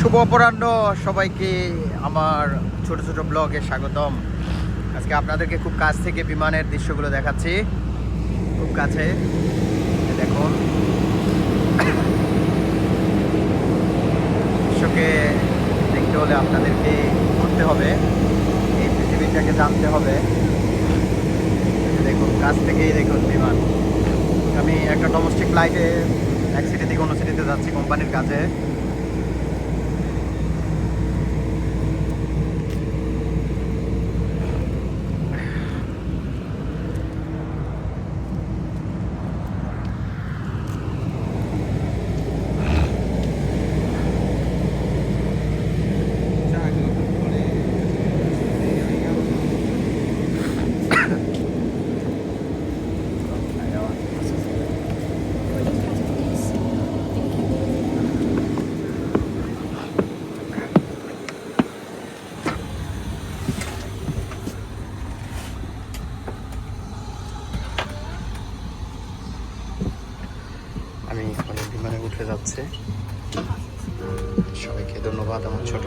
শুভ অপরাহ্ন, সবাইকে আমার ছোট ছোট ব্লগে স্বাগতম। আজকে আপনাদেরকে খুব কাছ থেকে বিমানের দৃশ্যগুলো দেখাচ্ছি। খুব কাছে। দেখুন। দৃশ্যকে দেখতে হলে আপনাদেরকে ঘুরতে হবে। এই পৃথিবীটাকে জানতে হবে। দেখুন, কাছ থেকেই দেখুন বিমান। আমি একটা ডোমেস্টিক ফ্লাইটে এক সিটি থেকে অন্য সিটিতে যাচ্ছি কোম্পানির কাছে আমি এখন বিমানে উঠে যাচ্ছে। সবাইকে ধন্যবাদ আমার ছোট